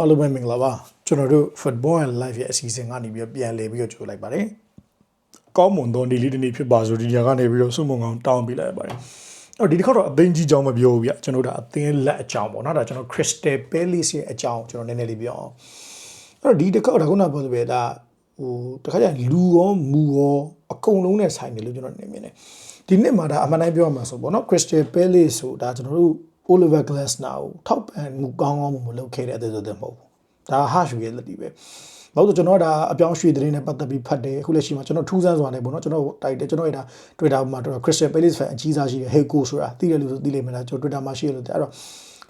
အားလုံးပဲမင်္ဂလာပါကျွန်တော်တို့ Football and Life ရဲ့အစီအစဉ်ကနေပြီးတော့ပြန်လည်ပြီးတော့ကြိုလိုက်ပါတယ်ကောင်းမွန်သောနေ့လေးတစ်နေ့ဖြစ်ပါစို့ဒီညကနေပြီးတော့ဆုမွန်ကောင်တောင်းပေးလိုက်ပါတယ်အော်ဒီတစ်ခါတော့အသိကြီးကြောင်းမပြောဘူးဗျကျွန်တော်တို့ဒါအသင်းလက်အကြောင်းပေါ့နော်ဒါကျွန်တော် Crystal Palace ရဲ့အကြောင်းကျွန်တော်နည်းနည်းလေးပြောအောင်အဲ့တော့ဒီတစ်ခါတော့ခုနပြောသလိုပဲဒါဟိုတစ်ခါကျရင်လူရောမူရောအကုန်လုံးနဲ့ဆိုင်တယ်လို့ကျွန်တော်နေမြင်တယ်ဒီနှစ်မှာဒါအမှန်တိုင်းပြောရမှာဆိုပေါ့နော် Crystal Palace ဆိုဒါကျွန်တော်တို့ Oliver Glasner ကိုထောက်ပံ့မှုကောင်းကောင်းမလုပ်ခဲ့တဲ့အသေးသေးမဟုတ်ဘူးဒါဟာရှူရဲ့လက်တီပဲဘာလို့ကျွန်တော်ဒါအပြောင်းရွှေ့သတင်းနဲ့ပတ်သက်ပြီးဖတ်တယ်အခုလက်ရှိမှာကျွန်တော်ထူးဆန်းစွာနဲ့ပေါ့နော်ကျွန်တော်တိုက်တယ်ကျွန်တော်ရတာ Twitter မှာတော့ Crystal Palace fan အကြီးစားရှိတယ် Hey Go ဆိုတာသိတယ်လို့ဆိုသိလိမ့်မယ်လားကျွန်တော် Twitter မှာရှိရလို့တဲ့အဲ့တော့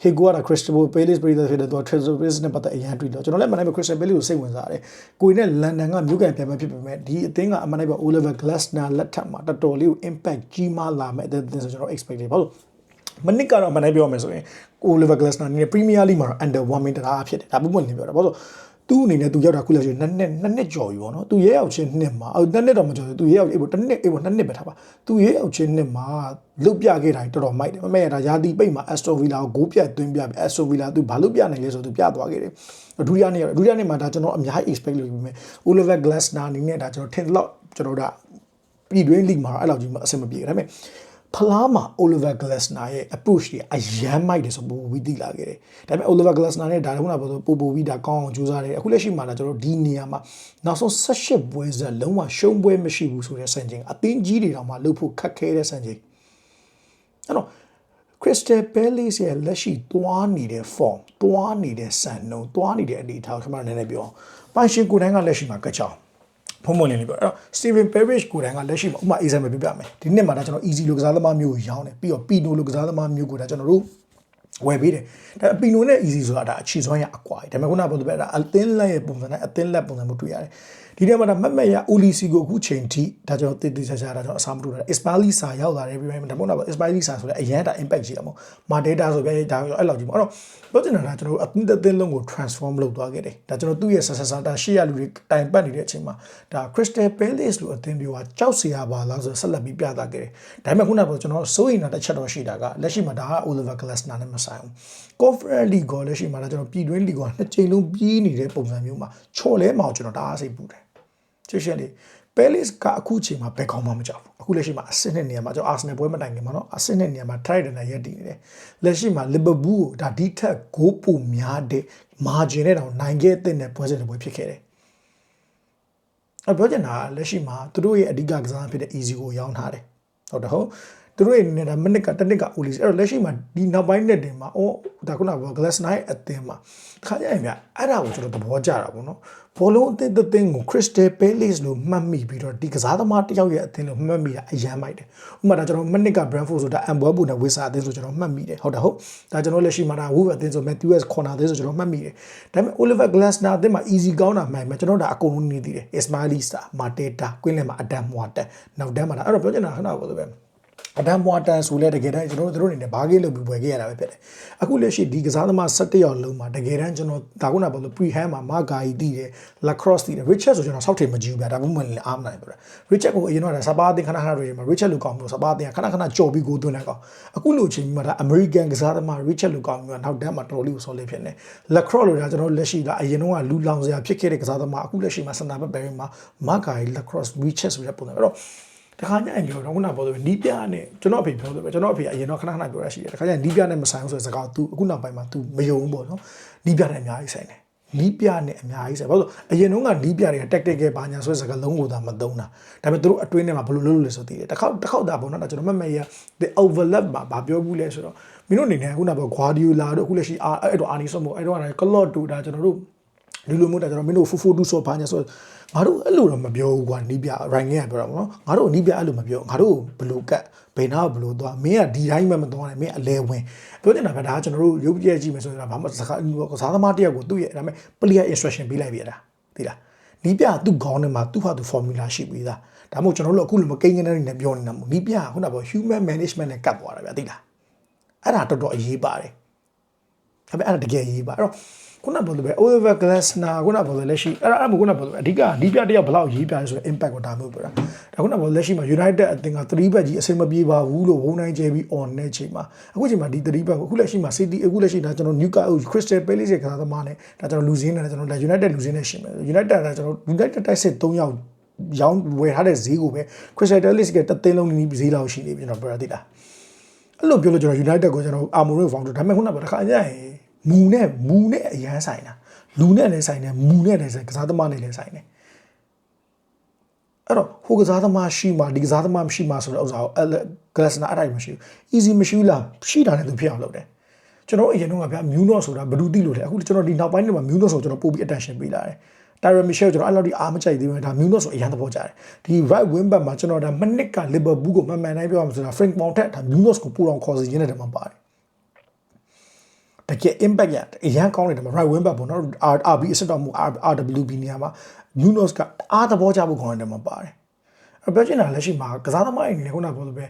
Hey Go က Crystal Palace ပြည်သက်ဖြစ်တဲ့သူ Crystal Palace နဲ့ပတ်သက်အရန်တွေ့တော့ကျွန်တော်လည်းမနိုင်ဘူး Crystal Palace ကိုစိတ်ဝင်စားတယ်ကိုင်းနဲ့လန်ဒန်ကမြို့ကန်ပြန်ပြန်ဖြစ်ပေမဲ့ဒီအသင်းကအမှန်တိုင်းပဲ Oliver Glasner လက်ထက်မှာတော်တော်လေးကို impact ကြီးမားလာမဲ့အသင်းဆိုကျွန်တော် expect တယ်ဘာလို့ မနစ်ကတော့မနိုင်ပြောမယ်ဆိုရင်ကိုလီဗာဂလက်စနာနဲ့ပရီးမီးယားလိမှာတော့ under 1 minute တာဖြစ်တယ်ဒါပုံမှန်လင်းပြောတာဘာလို့သူ့အနေနဲ့သူရောက်တာခုလက်ရှိနှစ်နှစ်နှစ်နှစ်ကျော်ပြီပေါ့နော်သူရဲရောက်ချင်းနှစ်မှာအော်နှစ်နှစ်တော့မကျော်ဘူးသူရဲရောက်အေးပေါ့တစ်နှစ်အေးပေါ့နှစ်နှစ်ပဲထားပါသူရဲရောက်ချင်းနှစ်မှာလုတ်ပြခဲ့တာတော်တော်မိုက်တယ်မမေ့ရတာယာတီပိတ်မှာ Aston Villa ကိုဂိုးပြတ်သွင်းပြပြီ Aston Villa သူဘာလို့ပြနိုင်လဲဆိုသူပြသွားခဲ့တယ်ဒုတိယနေ့ဒုတိယနေ့မှာဒါကျွန်တော်အများကြီး expect လုပ်ပြီးမြင် Oliver Glasner အနေနဲ့ဒါကျွန်တော်ထင်တော့ကျွန်တော်တို့ပြည်တွင်း league မှာအဲ့လောက်ကြီးအဆင်မပြေဒါပေမဲ့ ဖလားမှာ Oliver Glasner ရဲ့ approach တွေအရန်မိုက်တယ်ဆိုပို့ပြီးသိလာခဲ့တယ်။ဒါပေမဲ့ Oliver Glasner နဲ့ဒါကခုနကပြောဆိုပို့ပို့ပြီးဒါကောင်းအောင်ကြိုးစားတယ်။အခုလက်ရှိမှာလည်းကျွန်တော်ဒီနေရာမှာနောက်ဆုံး18ပွဲဇက်လုံးဝရှုံးပွဲမရှိဘူးဆိုတဲ့စံချိန်အသင်းကြီးတွေတောင်မှလုပ်ဖို့ခက်ခဲတဲ့စံချိန်။အဲ့တော့ Crystal Palace ရဲ့လက်ရှိသွားနေတဲ့ form သွားနေတဲ့စံနှုန်းသွားနေတဲ့အနေအထားကိုကျွန်တော်နည်းနည်းပြောအောင်။ပိုင်ရှင်ကိုယ်တိုင်ကလက်ရှိမှာကချောင်း ဖုံးမလင်းလေးပြောအဲ့တော့ Steven Parish ကိုယ်တိုင်ကလက်ရှိမှာဥမာ example ပြပြမယ်ဒီနှစ်မှာဒါကျွန်တော် easy လိုကစားသမားမျိုးကိုရောင်းတယ်ပြီးတော့ Pino လိုကစားသမားမျိုးကိုဒါကျွန်တော်တို့ ဝယ်ပေးတယ်ဒါပီနိုနဲ့ easy ဆိုတာဒါအခြေစွမ်းရအကွာဒါပေမဲ့ခုနကပြောတဲ့ဒါအသင်းလက်ရဲ့ပုံစံနဲ့အသင်းလက်ပုံစံမျိုးတွေ့ရတယ်ဒီထဲမှာဒါမက်မက်ရ Olisi ကိုအခုချိန်ထိဒါကျွန်တော်တည်တည်ချာချာဒါကျွန်တော်အစားမတူတာ Ismaili Sa ရောက်လာတယ်ပြီးမှဒါမှမဟုတ် Ismaili Sa ဆိုလည်းအရန်ဒါ impact ရှိတာမို့ Mateta ဆိုပြဒါအဲ့လောက်ကြီးပေါ့အဲ့တော့ပြောချင်တာကကျွန်တော်အသင်းတစ်သင်းလုံးကို transform လုပ်သွားခဲ့တယ်ဒါကျွန်တော်သူ့ရဲ့ successor ဒါရှေ့ရလူတွေတိုင်ပတ်နေတဲ့အချိန်မှာဒါ Crystal Palace လို့အသင်းမျိုးကကြောက်စရာပါလားဆိုဆက်လက်ပြီးပြသခဲ့တယ်ဒါပေမဲ့ခုနကပြောကျွန်တော်စိုးရိမ်တာတစ်ချက်တော့ရှိတာကလက်ရှိမှာဒါက Oliver Glasner နဲ့မဆိုဆိုင်ဘူး။ Conference League ကိုလက်ရှိမှာတော့ကျွန်တော်ပြည်တွင်း League ကိုနှစ်ချိန်လုံးပြီးနေတဲ့ပုံစံမျိုးမှာချော်လဲမအောင်ကျွန်တော်တအားစိတ်ပူတယ်။ချစ်ရှင်လေး Palace ကအခုချိန်မှာဘယ်ကောင်းမှမကြောက်ဘူး။အခုလက်ရှိမှာအဆင့်နဲ့နေရာမှာကျွန်တော် Arsenal ပွဲမတိုင်ခင်မှာနော်အဆင့်နဲ့နေရာမှာ try တဲ့နေရက်တည်နေတယ်။လက်ရှိမှာ Liverpool ကိုဒါဒီထက်ဂိုးပိုများတဲ့ margin နဲ့တောင်နိုင်ခဲ့တဲ့ပွဲစဉ်တွေဖြစ်ခဲ့တယ်။အပြောချင်တာလက်ရှိမှာသူတို့ရဲ့အဓိကကစားဖြစ်တဲ့ easy ကိုရောင်းထားတယ်ဟုတ်တယ်ဟုတ် သူတို့ရဲ့အနေနဲ့ဒါမိနစ်ကတစ်နှစ်က Oli အဲ့တော့လက်ရှိမှာဒီနောက်ပိုင်းနှစ်တင်မှာအော်ဒါခုနက Glass Night အသင်းမှာခါကြရင်ဗျအဲ့ဒါကိုကျွန်တော်သဘောကျတာပေါ့နော်ဘောလုံးအသင်းတစ်သင်းကို Crystal Palace လို့မှတ်မိပြီးတော့ဒီကစားသမားတစ်ယောက်ရဲ့အသင်းလို့မှတ်မိတာအရန်မိုက်တယ်ဥပမာဒါကျွန်တော်မိနစ်က Brentford ဆိုတာ Ambuebo နဲ့ Wisa အသင်းဆိုကျွန်တော်မှတ်မိတယ်ဟုတ်တယ်ဟုတ်ဒါကျွန်တော်လက်ရှိမှာဒါ Wolves အသင်းဆို Matthews Corner အသင်းဆိုကျွန်တော်မှတ်မိတယ်ဒါပေမဲ့ Oliver Glasner အသင်းမှာ easy ကောင်းတာမှန်မှကျွန်တော်ဒါအကုန်လုံးနေသေးတယ် Ismaili Star Mateta ကွင်းလင်မှာ Adam Moatan နောက်တန်းမှာဒါအဲ့တော့ပြောချင်တာခဏပြောလို့ပဲ အဒမ်မွာတန်ဆိုလဲတကယ်တမ်းကျွန်တော်တို့တို့အနေနဲ့ဘာဂိတ်လုပ်ပြီးဝယ်ခဲ့ရတာပဲဖြစ်တယ်အခုလက်ရှိဒီကစားသမား17ယောက်လုံးမှာတကယ်တမ်းကျွန်တော်ဒါကုနာဘာလို့ pre-hand မှာမာဂါကြီးတည်တယ် lacrosse တည်တယ် richard ဆိုကျွန်တော်စောက်ထည်မကြည့်ဘူးဗျာဒါမှမဟုတ်လည်းအားမနိုင်ဘူးဗျာ richard ကိုအရင်တော့စပါးအသင်းခဏခဏတွေ့ရမှာ richard လို့ကောင်းပြီးစပါးအသင်းခဏခဏကြော်ပြီးကိုသွင်းတဲ့ကောင်အခုလိုချိန်မှာဒါ american ကစားသမား richard လို့ကောင်းပြီးနောက်တန်းမှာတော်တော်လေးကိုဆော်လေးဖြစ်နေ lacrosse လို့ဒါကျွန်တော်လက်ရှိက အရင်တော့လူလောင်စရာဖြစ်ခဲ့တဲ့ကစားသမားအခုလက်ရှိမှာစနာဘက်ဘယ်မှာမာဂါကြီး lacrosse richard ဆိုတဲ့ပုံစံအဲ့တော့ တခါညရင်ပြောတော့ခုနပြောလို့နီးပြနဲ့ကျွန်တော်အဖေပြောလို့ပဲကျွန်တော်အဖေအရင်တော့ခဏခဏပြောရရှိတယ်တခါညနီးပြနဲ့မဆိုင်ဘူးဆိုတဲ့စကား तू အခုနောက်ပိုင်းမှာ तू မယုံဘူးပေါ့နော်နီးပြနဲ့အများကြီးဆိုင်တယ်နီးပြနဲ့အများကြီးဆိုင်ဘာလို့အရင်တော့ကနီးပြတွေက tactical ဘာညာဆိုတဲ့စကားလုံးကိုသာမသုံးတာဒါပေမဲ့သူတို့အတွင်းထဲမှာဘယ်လိုလုပ်လို့လဲဆိုသိတယ်တစ်ခေါက်တစ်ခေါက်တာပေါ့နော်ဒါကျွန်တော်မှတ်မယ်ရ the overlap မှာဘာပြောဘူးလဲဆိုတော့မင်းတို့အနေနဲ့အခုနပြော Guardiola တို့အခုလက်ရှိအဲ့တော့အာနီဆော့မို့အဲ့တော့ကလော့တူဒါကျွန်တော်တို့ လူလူမျိုးတာကျွန်တော်မင်းတို့ဖူဖူတူဆိုဘာညာဆိုငါတို့အဲ့လိုတော့မပြောဘူးကွာနီးပြ ranking ကပြောတာပေါ့နော်ငါတို့နီးပြအဲ့လိုမပြောငါတို့ဘလို့ကတ်ဘယ်နာဘလို့သွားမင်းကဒီတိုင်းမှမသွားနဲ့မင်းအလဲဝင်ပြောနေတာဗျဒါကကျွန်တော်တို့ရုပ်ပြည့်ကြည့်မယ်ဆိုရင်ဘာမှစကားကစားသမားတယောက်ကိုသူ့ရဲ့ဒါပေမဲ့ player instruction ပေးလိုက်ပြတာသိလားနီးပြသူ့ခေါင်းထဲမှာသူ့ဟာသူ formula ရှိပြီးသားဒါမှမဟုတ်ကျွန်တော်တို့အခုလိုမကိန်းကနေနဲ့ပြောနေတာမို့နီးပြခုနကပြော human management နဲ့ကတ်သွားတာဗျသိလားအဲ့ဒါတော်တော်အရေးပါတယ်ဒါပေမဲ့အဲ့ဒါတကယ်ရေးပါအဲ့တော့ ခုနကပြောလို့ပဲ Oliver Glasner ခုနကပြောလို့လက်ရှိအဲ့ဒါအဲ့ဒါခုနကပြောလို့အဓိကဒီပြတယောက်ဘယ်လောက်ရေးပြလဲဆိုတော့ impact ကိုဒါမျိုးပြောတာဒါခုနကပြောလက်ရှိမှာ United အသင်းက3ဘက်ကြီးအဆင်မပြေပါဘူးလို့ဝုန်းနိုင်ကျဲပြီး on တဲ့ချိန်မှာအခုချိန်မှာဒီ3ဘက်ကိုအခုလက်ရှိမှာ City အခုလက်ရှိဒါကျွန်တော် Newcastle Crystal Palace ရဲ့ကစားသမားနဲ့ဒါကျွန်တော်လူစင်းနဲ့ကျွန်တော် United လူစင်းနဲ့ရှင်မယ် United ကကျွန်တော် United တိုက်စစ်3ယောက်ရောင်းဝယ်ထားတဲ့ဈေးကိုပဲ Crystal Palace ကတသိန်းလုံးနီးဈေးလောက်ရှိနေပြီကျွန်တော်ပြောရသေးလားအဲ့လိုပြောလို့ကျွန်တော် United ကိုကျွန်တော်အာမိုရိုဖောင်းတော့ဒါပေမဲ့ခုနကတခါကျရင် မူနဲ့မူနဲ့အရန်ဆိုင်တာလူနဲ့လည်းဆိုင်တယ်မူနဲ့လည်းဆိုင်ကစားသမားနဲ့လည်းဆိုင်တယ်အဲ့တော့ဟိုကစားသမားရှိမှဒီကစားသမားမရှိမှဆိုတဲ့ဥစ္စာကိုဂလက်စနာအဲ့ဒါမရှိဘူး easy မရှိဘူးလားရှိတာလည်းသူဖြစ်အောင်လုပ်တယ်ကျွန်တော်အရင်တော့ကဗျာမြူးနော့ဆိုတာဘယ်သူသိလို့လဲအခုကျွန်တော်ဒီနောက်ပိုင်းတွေမှာမြူးနော့ဆိုကျွန်တော်ပို့ပြီး attention ပေးလာတယ်တာရမီရှယ်ကျွန်တော်အဲ့လောက်ဒီအားမကြိုက်သေးဘူးဒါမြူးနော့ဆိုအရင်သဘောကျတယ်ဒီ right wing back မှာကျွန်တော်ဒါမနစ်ကလီဗာပူးကိုမှန်မှန်တိုင်းပြောရမှာဆိုတာ Frank Mount ထက်ဒါမြူးနော့ကိုပူအောင်ခေါ်စီရင်းတဲ့မှာပါတယ် တကယ် impact ရအရန်ကောင်းတယ်ဒါမှ right wing back ပေါ့နော် RB အစစ်တော်မူ RWB နေရာမှာ Nunes ကအားသဘောကျဖို့ခေါင်းတယ်မှာပါတယ်အပြောချင်တာလက်ရှိမှာကစားသမားအနေနဲ့ခုနကပြောလို့ပဲ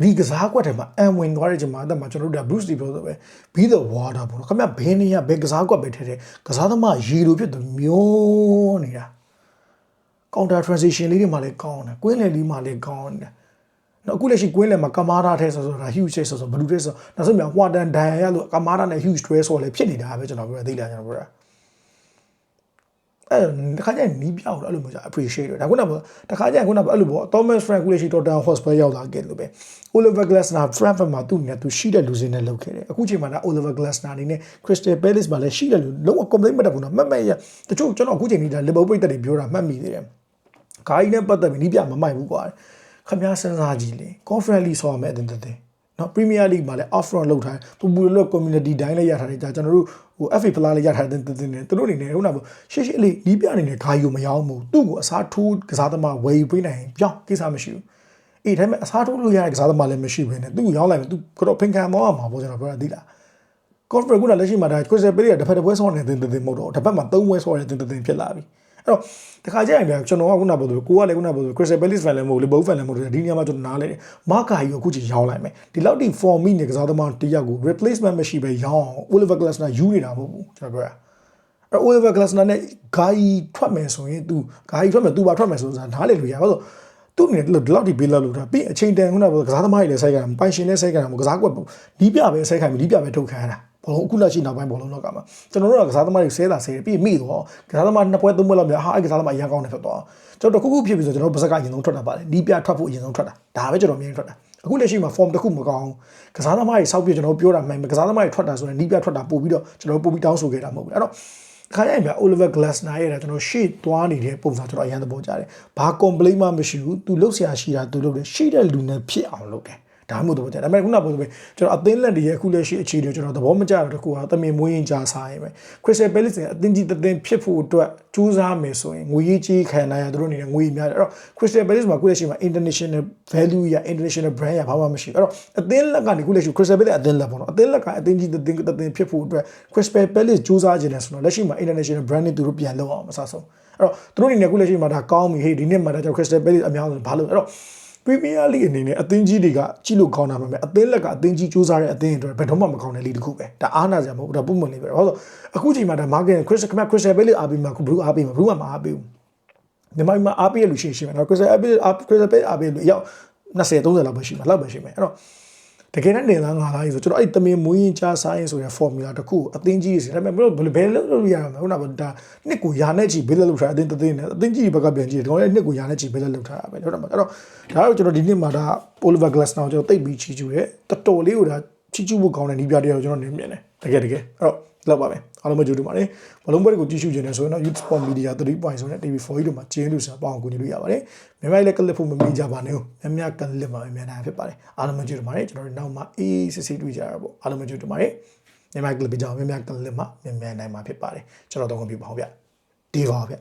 ဒီကစားကွက်ထဲမှာအန်ဝင်သွားတဲ့ချိန်မှာအသက်မှာကျွန်တော်တို့က Bruce Lee ပြောဆိုပဲ be the water ပေါ့နော်ခင်ဗျဘယ်နေရဘယ်ကစားကွက်ပဲထဲထဲကစားသမားရေလိုဖြစ်သူမျိုးနေတာ counter transition လေးတွေမှာလည်းကောင်းတယ်ကွင်းလယ်လေးမှာလည်းကောင်းတယ် နော်အခုလက်ရှိကွင်းလယ်မှာကမာရာထဲဆိုဆိုဒါ huge ဆိုဆိုဘလူးထဲဆိုနောက်ဆုံးမြန်ဟွာတန်ဒန်ရလို့ကမာရာနဲ့ huge တွဲဆိုလည်းဖြစ်နေတာပဲကျွန်တော်ပြောသိလားကျွန်တော်ပြောတာအဲ့တခါကျရင်နီးပြောက်တော့အဲ့လိုမျိုးじゃ appreciate တယ်ဒါခုနကတခါကျရင်ခုနကအဲ့လိုပေါ့ Thomas Frank ကိုလည်းရှိ Tottenham Hotspur ရောက်လာခဲ့လို့ပဲ Oliver Glasner Frankfurt မှာသူ့နဲ့သူရှိတဲ့လူစင်းနဲ့လုပ်ခဲ့တယ်အခုချိန်မှာဒါ Oliver Glasner အနေနဲ့ Crystal Palace မှာလည်းရှိတယ်လို့လုံးဝ complain မတက်ဘူးနော်မှတ်မှတ်ရတချို့ကျွန်တော်အခုချိန်นี้ဒါ Liverpool ပိတ်သက်တွေပြောတာမှတ်မိသေးတယ်ခါကြီးနဲ့ပတ်သက်ပြီးနီးပြမမိုက်ဘူးကွာ ခမည်းစဉ်းစားကြည့်လေ conference league ဆောရမယ်အတင်းတင်းနော် Premier League မှာလည်း off front လောက်ထားပူပူလော community တိုင်းလည်းရထားတယ်ကြာကျွန်တော်တို့ဟို FA ဖလားလည်းရထားတယ်တင်းတင်းသူတို့အနေနဲ့ခုနကရှေ့ရှေ့လေးနီးပြအနေနဲ့ခါယူမရောဘူးသူ့ကိုအစားထိုးကစားသမားဝယ်ယူပေးနိုင်ပြောင်းကိစ္စမရှိဘူးအေးဒါပေမဲ့အစားထိုးလို့ရတဲ့ကစားသမားလည်းမရှိဘဲနဲ့သူ့ကိုရောင်းလိုက်မယ်သူကတော့ဖင်ခံမောရမှာပေါ့ကျွန်တော်ပြောတာသိလား conference ကလက်ရှိမှာဒါ Crystal Palace ကတစ်ဖက်တစ်ပွဲဆောနေတင်းတင်းမဟုတ်တော့တစ်ဖက်မှာသုံးပွဲဆောနေတင်းတင်းဖြစ်လာပြီ အဲ့တော့တခါကျရင်ဗျာကျွန်တော်ကခုနပြောသလိုကိုကလည်းခုနပြောသလို Crystal Palace fan လည်းမဟုတ်လေဘုတ် fan လည်းမဟုတ်ဒီနေရာမှာကျွန်တော်နားလဲတယ်မာကာကြီးကိုအခုချိန်ရောင်းလိုက်မယ်ဒီလောက်ထိ form မိနေကစားသမားတယောက်ကို replacement မရှိပဲရောင်းအောင် Oliver Glasner ယူနေတာမဟုတ်ဘူးကျွန်တော်ပြောတာအဲ့ Oliver Glasner နဲ့ဂါကြီးထွက်မယ်ဆိုရင် तू ဂါကြီးထွက်မယ် तू ပါထွက်မယ်ဆိုတော့နားလေလို့ရပါဆိုသူ့အနေနဲ့ဒီလောက်ဒီဘေးလောက်လို့တာပြီးအချိန်တန်ခုနကကစားသမားတွေလည်းဆိုက်ကြတာပိုင်ရှင်လည်းဆိုက်ကြတာမဟုတ်ကစားကွက်နီးပြပဲဆိုက်ခိုင်းပြီးနီးပြပဲထုတ်ခံရတာ ဘောလုံးအခုလက်ရှိနောက်ပိုင်းဘောလုံးလောက်ကမှာကျွန်တော်တို့ကကစားသမားတွေဆဲတာဆဲတယ်ပြီးမိတော့ကစားသမားနှစ်ပွဲသုံးပွဲလောက်များဟာအဲ့ကစားသမားအရင်ကောင်းနေဖြစ်သွားကျွန်တော်တခုခုဖြစ်ပြီဆိုကျွန်တော်ဗစကအရင်ဆုံးထွက်တာပါတယ်နီးပြထွက်ဖို့အရင်ဆုံးထွက်တာဒါပဲကျွန်တော်မြင်ထွက်တာအခုလက်ရှိမှာ form တစ်ခုမကောင်းကစားသမားတွေစောက်ပြကျွန်တော်ပြောတာမှန်ကစားသမားတွေထွက်တာဆိုရင်နီးပြထွက်တာပို့ပြီးတော့ကျွန်တော်ပို့ပြီးတောင်းဆိုခဲ့တာမဟုတ်ဘူးအဲ့တော့ခါရရင်ဗျ Oliver Glasner ရဲ့ကျွန်တော်ရှေ့သွားနေတဲ့ပုံစံကျွန်တော်အရင်သဘောကျတယ်။ဘာ complaint မှမရှိဘူး။ तू လှုပ်ရှားရှိတာ तू လုပ်တယ်။ရှိတဲ့လူနဲ့ဖြစ်အောင်လုပ်တယ်။ ဒါမှမဟုတ်တော့ဒါပေမဲ့ခုနကပြောသလိုပဲကျွန်တော်အသင်းလက်တွေရဲ့အခုလက်ရှိအခြေအနေကိုကျွန်တော်သဘောမကျတော့တကူဟာတမင်မွေးရင်ကြားစားရင်ပဲ Crystal Palace ကအသင်းကြီးတသင်းဖြစ်ဖို့အတွက်ကြိုးစားမယ်ဆိုရင်ငွေရေးကြီးခံနိုင်ရသူတို့အနေနဲ့ငွေများတယ်အဲ့တော့ Crystal Palace မှာခုလက်ရှိမှာ international value ရ international brand ရဘာမှမရှိဘူးအဲ့တော့အသင်းလက်ကနေခုလက်ရှိ Crystal Palace အသင်းလက်ပေါ့နော်အသင်းလက်ကအသင်းကြီးတသင်းတသင်းဖြစ်ဖို့အတွက် Crystal Palace ကြိုးစားခြင်းနဲ့ဆိုတော့လက်ရှိမှာ international brand နဲ့သူတို့ပြန်လုပ်အောင်မစားဆုံးအဲ့တော့သူတို့အနေနဲ့ခုလက်ရှိမှာဒါကောင်းပြီဟေးဒီနှစ်မှာဒါကြောင့် Crystal Palace အများဆုံးဘာလို့အဲ့တော့ Premier League အနေနဲ့အသင်းကြီးတွေကကြည့်လို့ကောင်းတာမှပဲအသင်းလက်ကအသင်းကြီးစူးစမ်းတဲ့အသင်းတွေဘယ်တော့မှမကောင်းတဲ့ league တစ်ခုပဲဒါအားနာစရာမဟုတ်ဘူးဒါပုံမှန်လေးပဲဟောဆိုအခုချိန်မှာဒါ market Chris ခမ Crystal Palace အားပေးမှာဘလူးအားပေးမှာဘလူးကမအားပေးဘူးမြန်မာမှာအားပေးရလို့ရှိရင်ရှိမယ်နော် Crystal Palace Crystal Palace အားပေးလို့ရောက်20 30လောက်ပဲရှိမှာလောက်ပဲရှိမယ်အဲ့တော့ တကယ်နဲ့နေသားငါးသားကြီးဆိုကျွန်တော်အဲ့တမင်မွေးရင်ကြားစားရင်ဆိုတဲ့ formula တစ်ခုအသင်းကြီးစီဒါပေမဲ့ဘယ်ဘယ်လုပ်လို့ရမှာခုနကဒါနှစ်ကိုယာနဲ့ချီဘယ်လုပ်ထားအသင်းတသင်းနဲ့အသင်းကြီးဘက်ကပြန်ကြည့်တယ်ဒီကောင်လည်းနှစ်ကိုယာနဲ့ချီဘယ်လုပ်ထားတာပဲဟုတ်တယ်မအဲ့တော့ဒါတော့ကျွန်တော်ဒီနှစ်မှာဒါ Oliver Glasner ကိုကျွန်တော်တိတ်ပြီးချီကျူတယ်တော်တော်လေးကိုဒါချီကျူဖို့ကောင်းတဲ့နီးပြတရားကိုကျွန်တော်နေမြင်တယ်တကယ်တကယ်အဲ့တော့လောက်ပါပဲ အားလုံးမကြိုးတူပါတယ်ဘလုံးပွဲတွေကိုကြည့်ရှုခြင်းနဲ့ဆိုရင်တော့ Youth Sport Media 3 point ဆိုတဲ့ TV4 ကြီးတို့မှာကျင်းလို့ဆိုတာပေါအောင်ကူညီလို့ရပါတယ်မြန်မာလည်းကလစ်ဖို့မမေ့ကြပါနဲ့မြမြကလစ်မှာမြန်နိုင်ဖြစ်ပါတယ်အားလုံးမကြိုးတူပါတယ်ကျွန်တော်တို့နောက်မှအေးစစ်စစ်တွေ့ကြရပါပေါ့အားလုံးမကြိုးတူပါတယ်မြန်မာကလစ်ပြကြအောင်မြမြကလစ်မှာမြန်မြန်နိုင်မှာဖြစ်ပါတယ်ကျွန်တော်တော့ခွင့်ပြုပါအောင်ဗျဒီပါဗျ